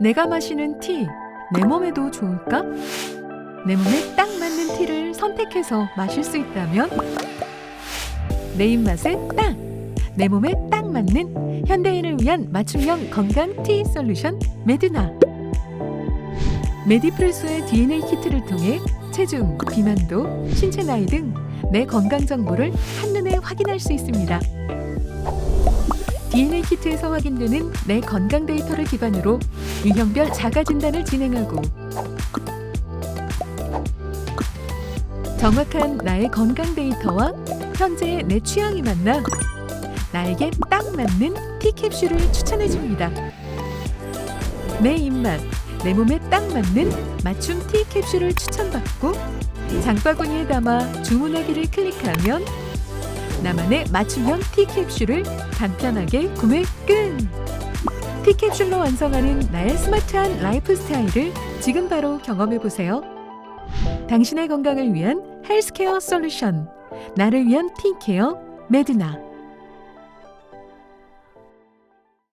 내가 마시는 티, 내 몸에도 좋을까? 내 몸에 딱 맞는 티를 선택해서 마실 수 있다면 내 입맛에 딱! 내 몸에 딱 맞는 현대인을 위한 맞춤형 건강 티 솔루션 메드나 메디프레소의 DNA 키트를 통해 체중, 비만도, 신체 나이 등 내 건강 정보를 한눈에 확인할 수 있습니다. DNA 키트에서 확인되는 내 건강 데이터를 기반으로 유형별 자가 진단을 진행하고 정확한 나의 건강 데이터와 현재의 내 취향이 만나 나에게 딱 맞는 티 캡슐을 추천해 줍니다. 내 입맛, 내 몸에 딱 맞는 맞춤 티 캡슐을 추천받고 장바구니에 담아 주문하기를 클릭하면 나만의 맞춤형 티 캡슐을 간편하게 구매 끝! 티 캡슐로 완성하는 나의 스마트한 라이프 스타일을 지금 바로 경험해 보세요. 당신의 건강을 위한 헬스케어 솔루션. 나를 위한 티케어 메드나.